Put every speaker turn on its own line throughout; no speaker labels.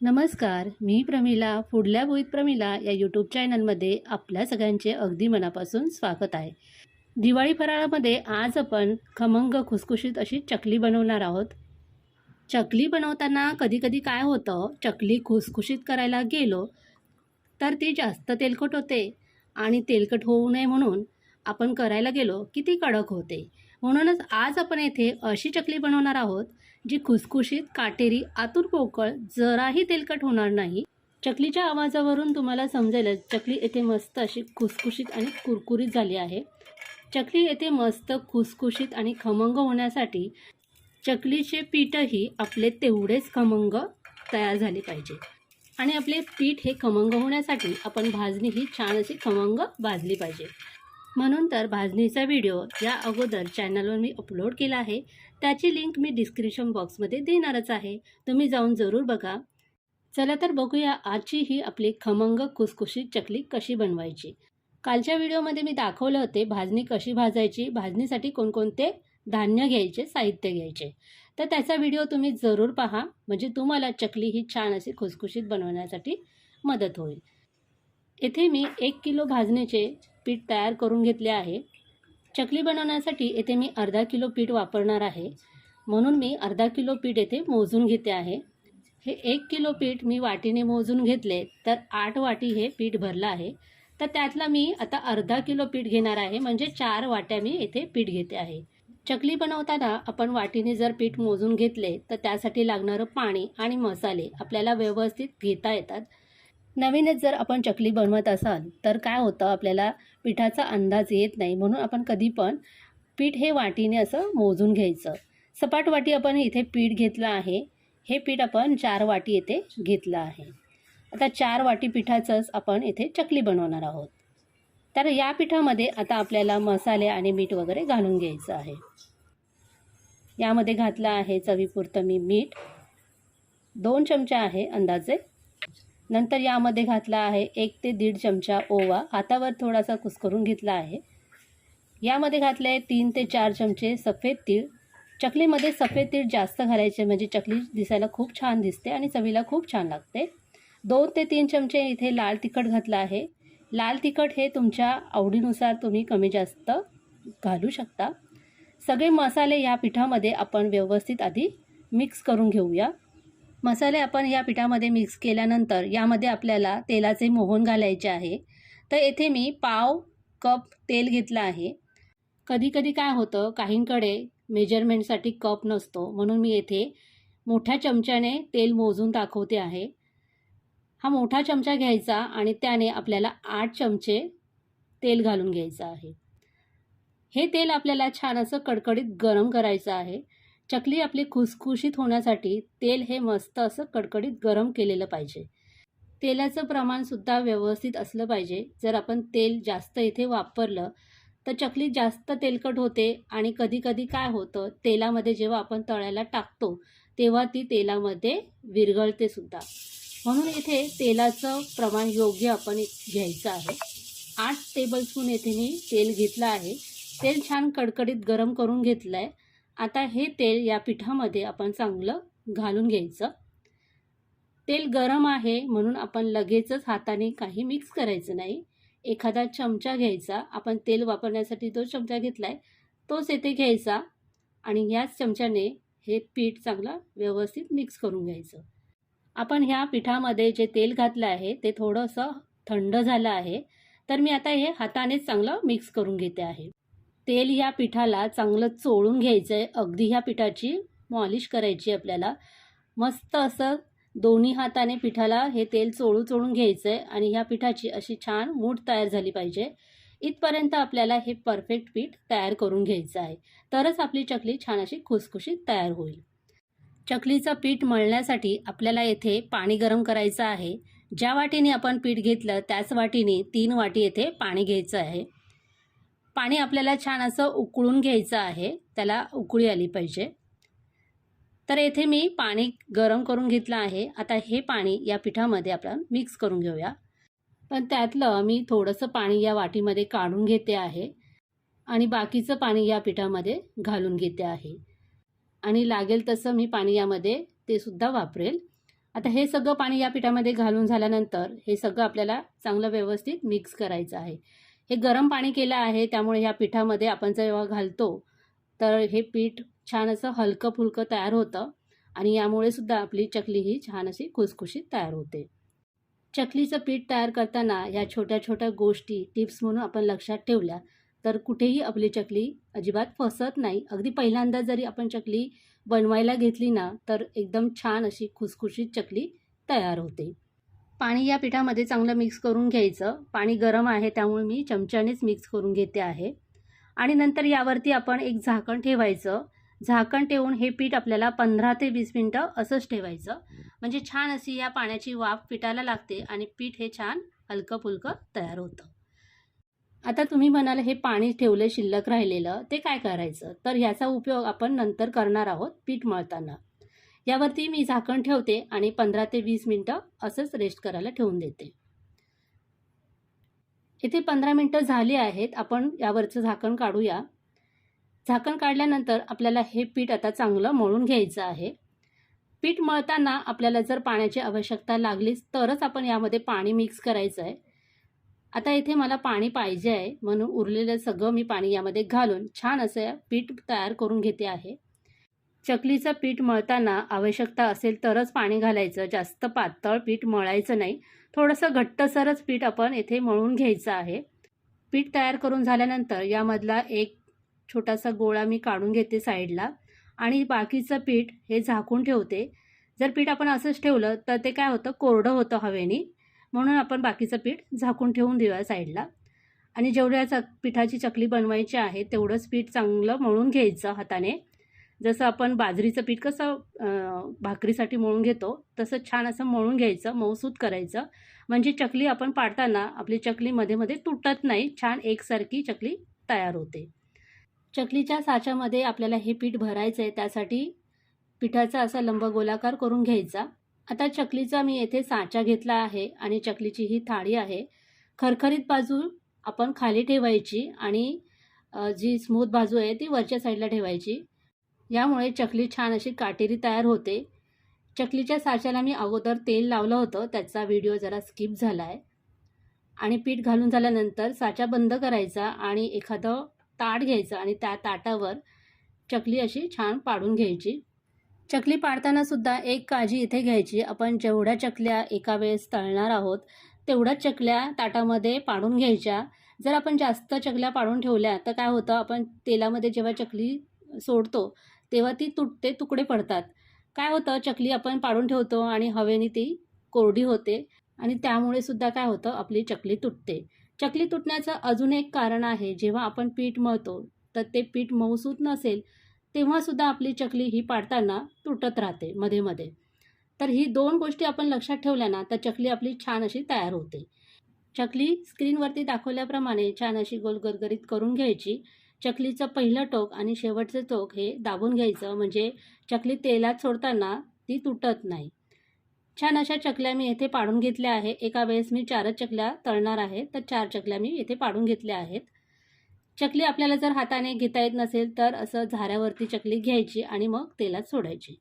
नमस्कार मी प्रमिला फुडल्या बोईत प्रमिला या यूट्यूब चॅनलमध्ये आपल्या सगळ्यांचे अगदी मनापासून स्वागत आहे. दिवाळी फराळामध्ये आज आपण खमंग खुसखुशीत अशी चकली बनवणार आहोत. चकली बनवताना कधीकधी काय होतं चकली खुसखुशीत करायला गेलो तर ती जास्त तेलकट होते आणि तेलकट होऊ नये म्हणून आपण करायला गेलो की ती कडक होते. म्हणूनच आज आपण येथे अशी चकली बनवणार आहोत जी खुसखुशीत काटेरी आतून पोकळ जराही तेलकट होणार नाही. चकलीच्या आवाजावरून तुम्हाला समजेलच चकली येथे मस्त अशी खुसखुशीत आणि कुरकुरीत झाली आहे. चकली येथे मस्त खुसखुशीत आणि खमंग होण्यासाठी चकलीचे पीठही आपले तेवढेच खमंग तयार झाले पाहिजे. आणि आपले पीठ हे खमंग होण्यासाठी आपण भाजणी ही छान अशी खमंग भाजली पाहिजे. म्हणून तर भाजणीचा व्हिडिओ या अगोदर चॅनलवर मी अपलोड केला आहे. त्याची लिंक मी डिस्क्रिप्शन बॉक्समध्ये देणारच आहे. तुम्ही जाऊन जरूर बघा. चला तर बघूया आजची ही आपली खमंग खुसखुशीत चकली कशी बनवायची. कालच्या व्हिडिओमध्ये मी दाखवलं होते भाजणी कशी भाजायची भाजणीसाठी कोणकोणते धान्य घ्यायचे साहित्य घ्यायचे. तर त्याचा व्हिडिओ तुम्ही जरूर पहा. म्हणजे तुम्हाला चकली ही छान अशी खुसखुशीत बनवण्यासाठी मदत होईल. येथे मी एक किलो भाजणीचे पीठ तयार करून घेतले आहे. चकली बनवण्यासाठी येथे मी अर्धा किलो पीठ वापरणार आहे. म्हणून मी अर्धा किलो पीठ येथे मोजून घेते आहे. हे एक किलो पीठ मी वाटीने मोजून घेतले तर आठ वाटी हे पीठ भरलं आहे. तर त्यातला मी आता अर्धा किलो पीठ घेणार आहे म्हणजे चार वाट्या मी येथे पीठ घेते आहे. चकली बनवताना आपण वाटीने जर पीठ मोजून घेतले तर त्यासाठी लागणारं पाणी आणि मसाले आपल्याला व्यवस्थित घेता येतात. नवीनच जर आपण चकली बनवत असाल तर काय होतं आपल्याला? पिठाचा अंदाज येत नाही. म्हणून आपण कधी पण पीठ हे वाटीने असं मोजून घ्यायचं. सपाट वाटी आपण इथे पीठ घेतलं आहे. हे पीठ आपण चार वाटी येथे घेतलं आहे. आता चार वाटी पिठाचंच आपण इथे चकली बनवणार आहोत. तर या पिठामध्ये आता आपल्याला मसाले आणि मीठ वगैरे घालून घ्यायचं आहे. यामध्ये घातलं आहे चवीपुरतं मी मीठ. दोन चमचे आहे अंदाजे नंतर यामध्ये घातला आहे एक ते दीड चमचा ओवा. हातावर थोडासा कुस्करून घेतला आहे. यामध्ये घातले आहे तीन ते चार चमचे सफेद तीळ. चकलीमध्ये सफेद तीळ जास्त घालायचे म्हणजे चकली दिसायला खूप छान दिसते आणि चवीला खूप छान लागते. दोन ते तीन चमचे इथे लाल तिखट घातलं आहे. लाल तिखट हे तुमच्या आवडीनुसार तुम्ही कमी जास्त घालू शकता. सगळे मसाले या पिठामध्ये आपण व्यवस्थित आधी मिक्स करून घेऊया. मसाले आपण या पिठामध्ये मिक्स केल्यानंतर यामध्ये आपल्याला तेलाचे मोहन घालायचे आहे. तर येथे मी पाव कप तेल घेतलं आहे. कधीकधी काय होतं काहींकडे मेजरमेंटसाठी कप नसतो. म्हणून मी येथे मोठ्या चमच्याने तेल मोजून दाखवते आहे. हा मोठा चमचा घ्यायचा आणि त्याने आपल्याला आठ चमचे तेल घालून घ्यायचं आहे. हे तेल आपल्याला छान असं कडकडीत गरम करायचं आहे. चकली आपली खुसखुशीत होण्यासाठी तेल हे मस्त असं कडकडीत गरम केलेलं पाहिजे. तेलाचं प्रमाणसुद्धा व्यवस्थित असलं पाहिजे. जर आपण तेल जास्त इथे वापरलं तर चकली जास्त तेलकट होते आणि कधीकधी काय होतं तेलामध्ये जेव्हा आपण तळायला टाकतो तेव्हा ती तेलामध्ये विरघळते सुद्धा. म्हणून इथे तेलाचं प्रमाण योग्य आपण घ्यायचं आहे. आठ टेबलस्पून येथे मी तेल घेतलं आहे. तेल छान कडकडीत गरम करून घेतलं आहे आता हे तेल या पिठामध्ये आपण चांगलं घालून घ्यायचं. तेल गरम आहे म्हणून आपण लगेचच हाताने काही मिक्स करायचं नाही. एखादा चमचा घ्यायचा आपण तेल वापरण्यासाठी जो चमचा घेतला आहे तोच येथे घ्यायचा आणि ह्याच चमच्याने हे पीठ चांगलं व्यवस्थित मिक्स करून घ्यायचं. आपण ह्या पिठामध्ये जे तेल घातलं आहे ते थोडंसं थंड झालं आहे तर मी आता हे हातानेच चांगलं मिक्स करून घेते आहे. तेल ह्या पिठाला चांगलं चोळून घ्यायचं आहे अगदी ह्या पिठाची मॉलिश करायची आपल्याला. मस्त असं दोन्ही हाताने पिठाला हे तेल चोळू चोळून घ्यायचं आहे आणि ह्या पिठाची अशी छान मूठ तयार झाली पाहिजे. इथपर्यंत आपल्याला हे परफेक्ट पीठ तयार करून घ्यायचं आहे. तरच आपली चकली छान अशी खुसखुशीत तयार होईल. चकलीचं पीठ मळण्यासाठी आपल्याला येथे पाणी गरम करायचं आहे. ज्या वाटीने आपण पीठ घेतलं त्याच वाटीने तीन वाटी येथे पाणी घ्यायचं आहे. पाणी आपल्याला छान असं उकळून घ्यायचं आहे. त्याला उकळी आली पाहिजे. तर येथे मी पाणी गरम करून घेतलं आहे. आता हे पाणी या पिठामध्ये आपण मिक्स करून घेऊया. पण त्यातलं मी थोडंसं पाणी या वाटीमध्ये काढून घेते आहे. आणि बाकीचं पाणी या पिठामध्ये घालून घेते आहे. आणि लागेल तसं मी पाणी यामध्ये ते सुद्धा वापरेल. आता हे सगळं पाणी या पिठामध्ये घालून झाल्यानंतर हे सगळं आपल्याला चांगलं व्यवस्थित मिक्स करायचं आहे. हे गरम पाणी केलं आहे त्यामुळे ह्या पिठामध्ये आपण जेव्हा घालतो तर हे पीठ छान असं हलकं फुलकं तयार होतं आणि यामुळे सुद्धा आपली चकली ही छान अशी खुसखुशीत तयार होते. चकलीचं पीठ तयार करताना ह्या छोट्या छोट्या गोष्टी टिप्स म्हणून आपण लक्षात ठेवल्या तर कुठेही आपली चकली अजिबात फसत नाही. अगदी पहिल्यांदा जरी आपण चकली बनवायला घेतली ना तर एकदम छान अशी खुसखुशीत चकली तयार होते. पाणी या पिठामध्ये चांगलं मिक्स करून घ्यायचं. पाणी गरम आहे त्यामुळे मी चमच्यानेच मिक्स करून घेते आहे. आणि नंतर यावरती आपण एक झाकण ठेवायचं. झाकण ठेवून हे पीठ आपल्याला पंधरा ते वीस मिनटं असंच ठेवायचं. म्हणजे छान अशी या पाण्याची वाफ पिठाला लागते आणि पीठ हे छान हलकं फुलकं तयार होतं. आता तुम्ही म्हणाल हे पाणी ठेवलं शिल्लक राहिलेलं ते काय करायचं? तर ह्याचा उपयोग आपण नंतर करणार आहोत पीठ मळताना. यावरती मी झाकण ठेवते आणि पंधरा ते वीस मिनटं असंच रेस्ट करायला ठेवून देते. इथे पंधरा मिनटं झाली आहेत आपण यावरचं झाकण काढूया. झाकण काढल्यानंतर आपल्याला हे पीठ आता चांगलं मळून घ्यायचं आहे. पीठ मळताना आपल्याला जर पाण्याची आवश्यकता लागलीच तरच आपण यामध्ये पाणी मिक्स करायचं आहे. आता इथे मला पाणी पाहिजे आहे म्हणून उरलेलं सगळं मी पाणी यामध्ये घालून छान असं पीठ तयार करून घेते आहे. चकलीचं पीठ मळताना आवश्यकता असेल तरच पाणी घालायचं. जास्त पातळ पीठ मळायचं नाही. थोडंसं घट्टसरच पीठ आपण येथे मळून घ्यायचं आहे. पीठ तयार करून झाल्यानंतर यामधला एक छोटासा गोळा मी काढून घेते साईडला आणि बाकीचं पीठ हे झाकून ठेवते. जर पीठ आपण असंच ठेवलं तर ते काय होतं? कोरडं होतं हवेनी. म्हणून आपण बाकीचं पीठ झाकून ठेवून देऊया साईडला. आणि जेवढ्या चक पिठाची चकली बनवायची आहे तेवढंच पीठ चांगलं मळून घ्यायचं हाताने. जसं आपण बाजरीचं पीठ कसं भाकरीसाठी मळून घेतो तसं छान असं मळून घ्यायचं मऊसूत करायचं. म्हणजे चकली आपण पाडताना आपली चकली मध्ये मध्ये तुटत नाही छान एकसारखी चकली तयार होते. चकलीच्या साच्यामध्ये आपल्याला हे पीठ भरायचं आहे त्यासाठी पिठाचा असा लंब गोलाकार करून घ्यायचा. आता चकलीचा मी येथे साचा घेतला आहे आणि चकलीची ही थाळी आहे. खरखरीत बाजू आपण खाली ठेवायची आणि जी स्मूथ बाजू आहे ती वरच्या साईडला ठेवायची. यामुळे चकली छान अशी काटेरी तयार होते. चकलीच्या साच्याला मी अगोदर तेल लावलं होतं. त्याचा व्हिडिओ जरा स्किप झाला आहे आणि पीठ घालून झाल्यानंतर साचा बंद करायचा आणि एखादं ताट घ्यायचं आणि त्या ताटावर चकली अशी छान पाडून घ्यायची. चकली पाडताना सुद्धा एक काळजी इथे घ्यायची. आपण जेवढ्या चकल्या एका वेळेस तळणार आहोत तेवढ्याच चकल्या ताटामध्ये पाडून घ्यायच्या. जर आपण जास्त चकल्या पाडून ठेवल्या तर काय होतं? आपण तेलामध्ये जेव्हा चकली सोडतो तेव्हा ती तुटते तुकडे पडतात. काय होतं चकली आपण पाडून ठेवतो आणि हवेने ती कोरडी होते आणि त्यामुळे सुद्धा काय होतं आपली चकली तुटते. चकली तुटण्याचं अजून एक कारण आहे जेव्हा आपण पीठ मळतो तर ते पीठ मऊसूत नसेल तेव्हासुद्धा आपली चकली ही पाडताना तुटत राहते मध्ये मध्ये. तर ही दोन गोष्टी आपण लक्षात ठेवल्या ना तर चकली आपली छान अशी तयार होते. चकली स्क्रीनवरती दाखवल्याप्रमाणे छान अशी गोल गरगरीत करून घ्यायची. चकलीचं पहिलं टोक आणि शेवटचं टोक हे दाबून घ्यायचं म्हणजे चकली तेलात सोडताना ती तुटत नाही. छान अशा चकल्या मी येथे पाडून घेतल्या आहे एका वेळेस मी चारच चकल्या तळणार आहे तर चार चकल्या मी येथे पाडून घेतल्या आहेत. चकली आपल्याला जर हाताने घेता येत नसेल तर असं झाऱ्यावरती चकली घ्यायची आणि मग तेलात सोडायची.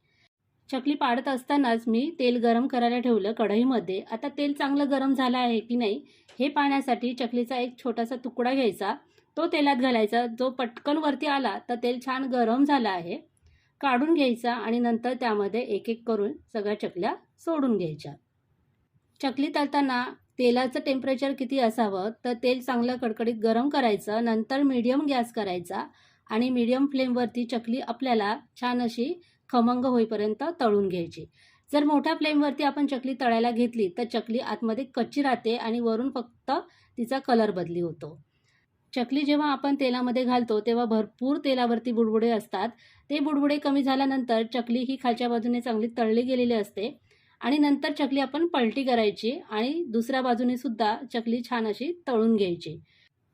चकली पाडत असतानाच मी तेल गरम करायला ठेवलं कढईमध्ये. आता तेल चांगलं गरम झालं आहे की नाही हे पाहण्यासाठी चकलीचा एक छोटासा तुकडा घ्यायचा. तो तेलात घालायचा. जो पटकन वरती आला तर तेल छान गरम झालं आहे. काढून घ्यायचा आणि नंतर त्यामध्ये एक एक करून सगळ्या चकल्या सोडून घ्यायच्या. चकली तळताना तेलाचं टेम्परेचर किती असावं तर तेल चांगलं कडकडीत गरम करायचं नंतर मीडियम गॅस करायचा आणि मीडियम फ्लेमवरती चकली आपल्याला छान अशी खमंग होईपर्यंत तळून घ्यायची. जर मोठ्या फ्लेमवरती आपण चकली तळायला घेतली तर चकली आतमध्ये कच्ची राहते आणि वरून फक्त तिचा कलर बदली होतो. चकली जेव्हा आपण तेलामध्ये घालतो तेव्हा भरपूर तेलावरती बुडबुडे असतात. ते बुडबुडे कमी झाल्यानंतर चकली ही खालच्या बाजूने चांगली तळली गेलेली असते आणि नंतर चकली आपण पलटी करायची आणि दुसऱ्या बाजूने सुद्धा चकली छान अशी तळून घ्यायची.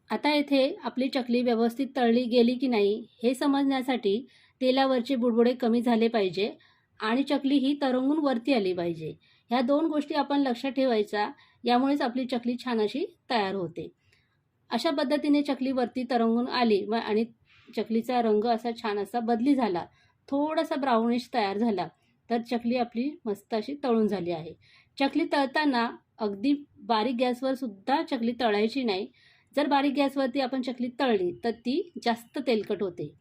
आता येथे आपली चकली व्यवस्थित तळली गेली की नाही हे समजण्यासाठी तेलावरचे बुडबुडे कमी झाले पाहिजे आणि चकली ही तरंगून वरती आली पाहिजे. ह्या दोन गोष्टी आपण लक्षात ठेवायच्या यामुळेच आपली चकली छान अशी तयार होते. अशा पद्धतीने चकली वरती तरंगून आली व आणि चकलीचा रंग असा छान असा बदली झाला. थोडासा ब्राउनिश तयार झाला. तर चकली आपली मस्त अशी तळून झाली आहे. चकली तळताना अगदी बारीक गॅसवर सुद्धा चकली तळायची नाही. जर बारीक गॅसवरती आपण चकली तळली तर ती जास्त तेलकट होते.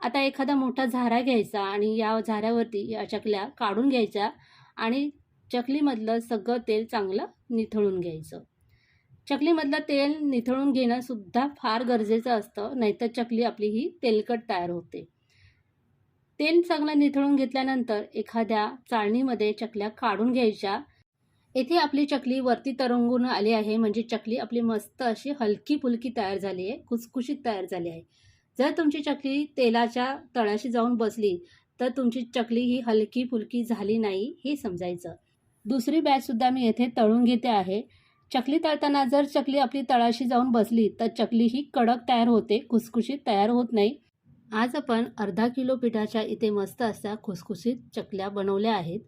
आता एखादा मोठा झारा घ्यायचा आणि या झाऱ्यावरती या चकल्या काढून घ्यायच्या आणि चकलीमधलं सगळं तेल चांगलं निथळून घ्यायचं. चकलीमधलं तेल निथळून घेणं सुद्धा फार गरजेचं असतं नाहीतर चकली आपली ही तेलकट तयार होते. तेल चांगलं निथळून घेतल्यानंतर एखाद्या चाळणीमध्ये चकल्या काढून घ्यायच्या. येथे आपली चकली वरती तरंगून आली आहे म्हणजे चकली आपली मस्त अशी हलकी फुलकी तयार झाली आहे कुसकुशीत तयार झाली आहे. जर तुमची चकली तेलाच्या तळाशी जाऊन बसली तर तुमची चकली ही हलकी फुलकी झाली नाही हे समजायचं. दुसरी बॅचसुद्धा मी येथे तळून घेते आहे. चकली तळताना जर चकली आपली तळाशी जाऊन बसली तर चकली ही कडक तयार होते खुसखुशीत तयार होत नाही. आज आपण अर्धा किलो पिठाच्या इथे मस्त अशा खुसखुशीत चकल्या बनवल्या आहेत.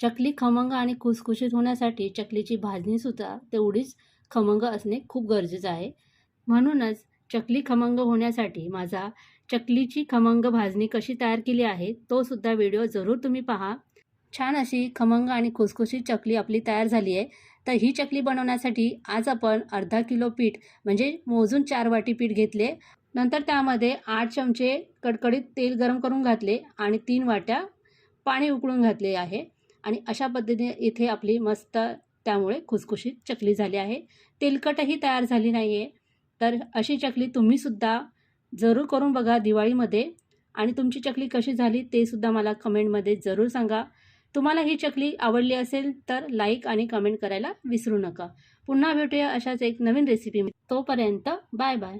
चकली खमंग आणि खुसखुशीत होण्यासाठी चकलीची भाजणीसुद्धा तेवढीच खमंग असणे खूप गरजेचं आहे. म्हणूनच चकली खमंग होण्यासाठी माझा चकलीची खमंग भाजणी कशी तयार केली आहे तो सुद्धा व्हिडिओ जरूर तुम्ही पहा. छान अशी खमंग आणि खुसखुशीत चकली आपली तयार झाली आहे. तर ही चकली बनवण्यासाठी आज आपण अर्धा किलो पीठ म्हणजे मोजून चार वाटी पीठ घेतले. नंतर त्यामध्ये आठ चमचे कडकडीत तेल गरम करून घातले आणि तीन वाट्या पाणी उकळून घातले आहे. आणि अशा पद्धतीने इथे आपली मस्त त्यामुळे खुसखुशीत चकली झाली आहे. तेलकटही तयार झाली नाही आहे तर अशी चकली तुम्हीसुद्धा जरूर करून बघा दिवाळीमध्ये. आणि तुमची चकली कशी झाली ते सुद्धा मला कमेंटमध्ये जरूर सांगा. तुम्हाला ही चकली आवडली असेल तर लाईक आणि कमेंट करायला विसरू नका. पुन्हा भेटूया अशाच एक नवीन रेसिपी तोपर्यंत बाय बाय